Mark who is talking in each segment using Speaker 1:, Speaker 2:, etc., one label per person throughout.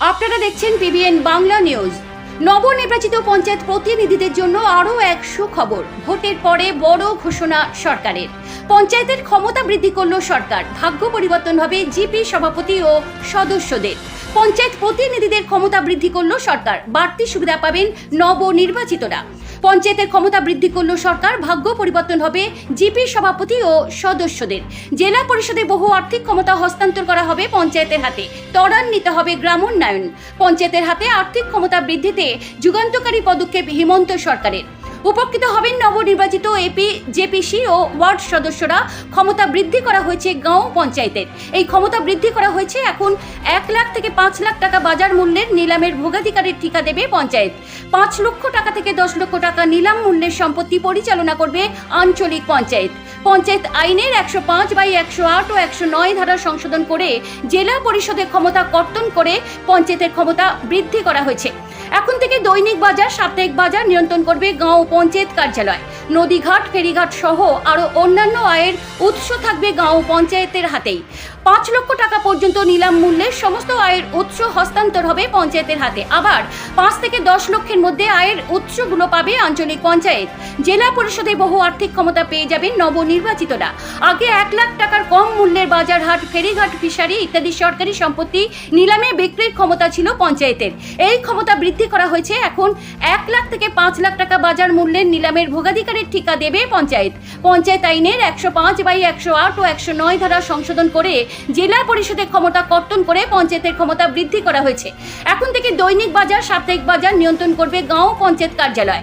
Speaker 1: আপনারা দেখছেন PBN Bangla news. নবনির্বাচিত পঞ্চায়েত প্রতিনিধিদের জন্য আরও এক সুখবর। ভোটের পরে বড় ঘোষণা সরকারের। পঞ্চায়েতের ক্ষমতা বৃদ্ধি করল সরকার। ভাগ্য পরিবর্তন হবে জিপি সভাপতি ও সদস্যদের। পঞ্চায়েত প্রতিনিধিদের ক্ষমতা বৃদ্ধি করল সরকার। বাড়তি সুবিধা পাবেন নবনির্বাচিতরা। পঞ্চায়েতের ক্ষমতা বৃদ্ধি করল সরকার। ভাগ্য পরিবর্তন হবে জিপি সভাপতি ও সদস্যদের। জেলা পরিষদে বহু আর্থিক ক্ষমতা হস্তান্তর করা হবে পঞ্চায়েতের হাতে। ত্বরান্বিত হবে গ্রামোন্নয়ন পঞ্চায়েতের হাতে আর্থিক ক্ষমতা বৃদ্ধিতে যুগান্তকারী পদক্ষেপ হিমন্ত সরকারের। উপকৃত হবেন নবনির্বাচিত এপি, জেপিসি ও ওয়ার্ড সদস্যরা। ক্ষমতা বৃদ্ধি করা হয়েছে গাঁও পঞ্চায়েতের এই ক্ষমতা বৃদ্ধি করা হয়েছে এখন এক লাখ থেকে পাঁচ লাখ টাকা বাজার মূল্যের নিলামের ভোগাধিকারের ঠিকা দেবে পঞ্চায়েত। পাঁচ লক্ষ টাকা থেকে দশ লক্ষ টাকা নিলাম মূল্যের সম্পত্তি পরিচালনা করবে আঞ্চলিক পঞ্চায়েত। পঞ্চায়েত আইনের একশো পাঁচ বাই একশো আট ও একশো নয় ধারা সংশোধন করে জেলা পরিষদের ক্ষমতা কর্তন করে পঞ্চায়েতের ক্ষমতা বৃদ্ধি করা হয়েছে। এখন থেকে দৈনিক বাজার, সাপ্তাহিক বাজার নিয়ন্ত্রণ করবে গাঁও পঞ্চায়েত কার্যালয়। নদীঘাট, ফেরিঘাট সহ আরও অন্যান্য আয়ের উৎস থাকবে গাঁও পঞ্চায়েতের হাতেই। পাঁচ লক্ষ টাকা পর্যন্ত নিলাম মূল্যের সমস্ত আয়ের উৎস হস্তান্তর হবে পঞ্চায়েতের হাতে। আবার পাঁচ থেকে দশ লক্ষের মধ্যে আয়ের উৎসগুলো পাবে আঞ্চলিক পঞ্চায়েত। জেলা পরিষদে বহু আর্থিক ক্ষমতা পেয়ে যাবেন নবনির্বাচিতরা। আগে এক লাখ টাকার কম মূল্যের বাজার হাট, ফেরিঘাট, ফিশারি ইত্যাদি সরকারি সম্পত্তি নিলামে বিক্রির ক্ষমতা ছিল পঞ্চায়েতের। এই ক্ষমতা বৃদ্ধি করা হয়েছে এখন এক লাখ থেকে পাঁচ লাখ টাকা বাজার মূল্যের নিলামের ভোগাধিকারের ঠিকা দেবে পঞ্চায়েত। পঞ্চায়েত আইনের একশো পাঁচ বাই একশো আট ও একশো নয় ধারা সংশোধন করে জেলা পরিষদের ক্ষমতা কর্তন করে পঞ্চায়েতের ক্ষমতা বৃদ্ধি করা হয়েছে। এখন থেকে দৈনিক বাজার, সাপ্তাহিক বাজার নিয়ন্ত্রণ করবে গাঁও পঞ্চায়েত কার্যালয়।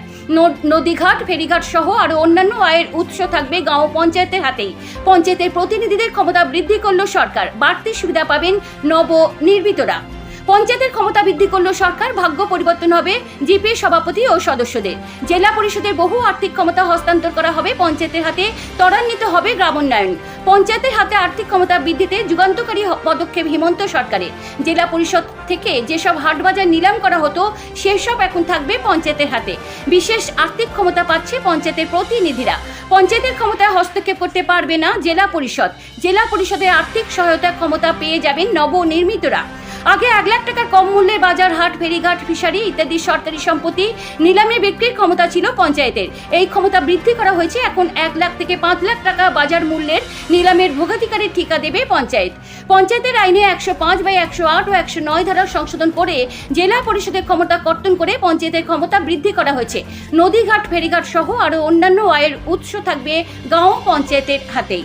Speaker 1: নদীঘাট, ফেরিঘাট সহ আরও অন্যান্য আয়ের উৎস থাকবে গাঁও পঞ্চায়েতের হাতেই। পঞ্চায়েতের প্রতিনিধিদের ক্ষমতা বৃদ্ধি করল সরকার। বাড়তি সুবিধা পাবেন নব নির্মিতরা পঞ্চায়েতের ক্ষমতা বৃদ্ধি করল সরকার, ভাগ্য পরিবর্তন হবে জিপি সভাপতি ও সদস্যদের। জেলা পরিষদের বহু আর্থিক ক্ষমতা হস্তান্তর করা হবে পঞ্চায়েতের হাতে, ত্বরান্বিত হবে গ্রামোন্নয়ন। পঞ্চায়েতের হাতে আর্থিক ক্ষমতা বৃদ্ধিতে যুগান্তকারী পদক্ষেপ হিমন্ত সরকারের। জেলা পরিষদ থেকে যেসব হাটবাজার নিলাম করা হতো, সেসব এখন থাকবে পঞ্চায়েতের হাতে। বিশেষ আর্থিক ক্ষমতা পাচ্ছে পঞ্চায়েতের প্রতিনিধিরা। পঞ্চায়েতের ক্ষমতায় হস্তক্ষেপ করতে পারবে না জেলা পরিষদ। জেলা পরিষদের আর্থিক সহায়তা ক্ষমতা পেয়ে যাবেন নবনির্মিতরা। আগে এক লাখ টাকার কম মূল্যে বাজার হাট, ফেরিঘাট, ফিশারি ইত্যাদি সরকারি সম্পত্তি নিলামে বিক্রির ক্ষমতা ছিল পঞ্চায়েতের। এই ক্ষমতা বৃদ্ধি করা হয়েছে, এখন এক লাখ থেকে পাঁচ লাখ টাকা বাজার মূল্যের নিলামের ভোগাধিকারের ঠিকা দেবে পঞ্চায়েত। পঞ্চায়েতের আইনে একশো পাঁচ বাই একশো আট ও একশো নয় ধারা সংশোধন করে জেলা পরিষদের ক্ষমতা কর্তন করে পঞ্চায়েতের ক্ষমতা বৃদ্ধি করা হয়েছে। নদীঘাট, ফেরিঘাট সহ আরও অন্যান্য আয়ের উৎস থাকবে গাঁও পঞ্চায়েতের হাতেই